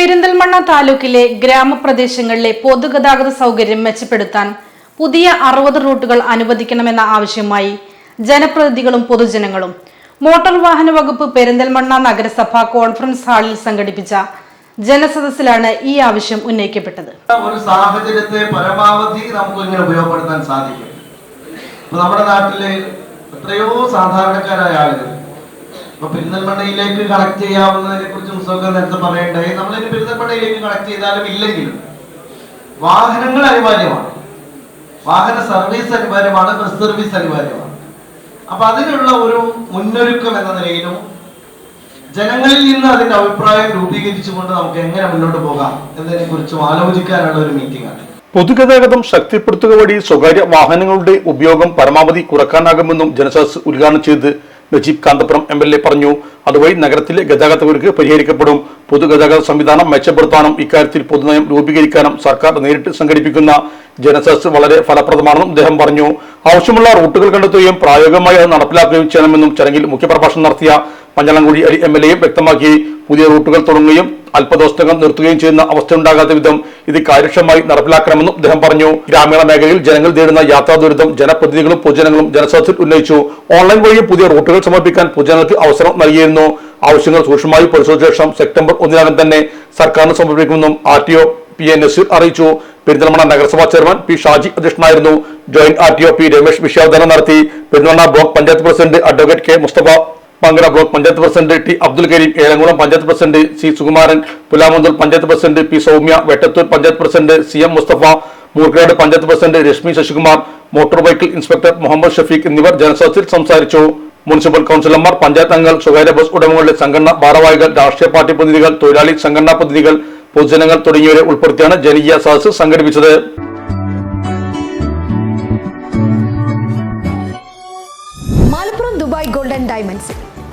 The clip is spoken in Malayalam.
പെരിന്തൽമണ്ണ താലൂക്കിലെ ഗ്രാമപ്രദേശങ്ങളിലെ പൊതുഗതാഗത സൗകര്യം മെച്ചപ്പെടുത്താൻ പുതിയ അറുപത് റൂട്ടുകൾ അനുവദിക്കണമെന്ന ആവശ്യമായി ജനപ്രതിനിധികളും പൊതുജനങ്ങളും മോട്ടോർ വാഹന വകുപ്പ് പെരിന്തൽമണ്ണ നഗരസഭ കോൺഫറൻസ് ഹാളിൽ സംഘടിപ്പിച്ച ജനസദസ്സിലാണ് ഈ ആവശ്യം ഉന്നയിക്കപ്പെട്ടത്. ഒരു സാഹചര്യത്തെ പരമാവധി നമുക്ക് ഇങ്ങനെ ഉപയോഗപ്പെടുത്താൻ സാധിക്കും. നമ്മുടെ നാട്ടിലെ എത്രയോ സാധാരണക്കാരായ ആളുകൾ ഇപ്പൊ പെരിന്തൽമണ്ണയിലേക്ക് കണക്ട് ചെയ്യാവുന്നതിനെ കുറിച്ച് പുസ്തകം നേരത്തെ പറയണ്ടായി. ഇനി പെരിന്തൽമണ്ണയിലേക്ക് കണക്ട് ചെയ്താലും ഇല്ലെങ്കിലും വാഹനങ്ങൾ അനിവാര്യമാണ്. വാഹന സർവീസ് അനിവാര്യമാണ് ബസ് സർവീസ് അനിവാര്യമാണ്. അപ്പൊ അതിനുള്ള ഒരു മുന്നൊരുക്കം എന്ന നിലയിലും ജനങ്ങളിൽ നിന്ന് അതിന്റെ അഭിപ്രായം രൂപീകരിച്ചുകൊണ്ട് നമുക്ക് എങ്ങനെ മുന്നോട്ട് പോകാം എന്നതിനെ കുറിച്ചും ആലോചിക്കാനുള്ള ഒരു മീറ്റിംഗ് ആണ്. പൊതുഗതാഗതം ശക്തിപ്പെടുത്തുക വഴി സ്വകാര്യ വാഹനങ്ങളുടെ ഉപയോഗം പരമാവധി കുറക്കാനാകുമെന്നും ജനസദസ് ഉദ്ഘാടനം ചെയ്ത് Najeeb Kanthapuram M L A പറഞ്ഞു. അതുവഴി നഗരത്തിലെ ഗതാഗത കുരുക്ക് പരിഹരിക്കപ്പെടും. പൊതുഗതാഗത സംവിധാനം മെച്ചപ്പെടുത്താനും ഇക്കാര്യത്തിൽ പൊതുനയം രൂപീകരിക്കാനും സർക്കാർ നേരിട്ട് സംഘടിപ്പിക്കുന്ന ജനസദസ് വളരെ ഫലപ്രദമാണെന്നും അദ്ദേഹം പറഞ്ഞു. ആവശ്യമുള്ള റൂട്ടുകൾ കണ്ടെത്തുകയും പ്രായോഗികമായി അത് നടപ്പിലാക്കുകയും ചെയ്യണമെന്നും ചടങ്ങിൽ മുഖ്യപ്രഭാഷണം നടത്തിയ മഞ്ഞളംകുഴി അലി എം എൽ എയും വ്യക്തമാക്കി. പുതിയ റൂട്ടുകൾ തുടങ്ങുകയും അല്പദിവസത്തിനകം നിർത്തുകയും ചെയ്യുന്ന അവസ്ഥ ഉണ്ടാകാത്ത വിധം ഇത് കാര്യക്ഷമമായി നടപ്പിലാക്കണമെന്നും അദ്ദേഹം പറഞ്ഞു. ഗ്രാമീണ മേഖലയിൽ ജനങ്ങൾ നേരിടുന്ന യാത്രാ ദുരിതം ജനപ്രതിനിധികളും പൊതുജനങ്ങളും ജനസദസ്സിൽ ഉന്നയിച്ചു. ഓൺലൈൻ വഴി പുതിയ റൂട്ടുകൾ സമർപ്പിക്കാൻ പൊതുജനങ്ങൾക്ക് അവസരം നൽകിയിരുന്നു. ആവശ്യങ്ങൾ സൂക്ഷ്മമായി പരിശോധിച്ച ശേഷം സെപ്റ്റംബർ ഒന്നിനകം തന്നെ സർക്കാരിന് സമർപ്പിക്കുമെന്നും R T O P A Naseer അറിയിച്ചു. പെരിന്തൽമണ്ണ നഗരസഭാ ചെയർമാൻ പി ഷാജി അധ്യക്ഷനായിരുന്നു. Joint R T O P Ramesh വിഷയാവതരണം നടത്തി. Perinthalmanna block panchayat president advocate K Musthafa പങ്കര block panchayat president T Abdul Kareem Elamkulam panchayat president C Sukumaran Pulamanthole panchayat president P Soumya Vettathur panchayat president C M Musthafa Moorkanad panchayat president Reshmi Sasikumar motor vehicle inspector Muhammad Shafeeq എന്നിവർ ജനസദസ്സിൽ സംസാരിച്ചു. മുനിസിപ്പൽ കൌൺസിലർമാർ പഞ്ചായത്ത് അംഗങ്ങൾ സ്വകാര്യ ബസ് ഉടമകളുടെ സംഘടനാ ഭാരവാഹികൾ രാഷ്ട്രീയ പാർട്ടി പ്രതിനിധികൾ തൊഴിലാളി സംഘടനാ പ്രതിനിധികൾ പൊതുജനങ്ങൾ തുടങ്ങിയവരെ ഉൾപ്പെടുത്തിയാണ് ജനകീയ സദസ്സ് സംഘടിപ്പിച്ചത്. Malappuram Dubai golden diamonds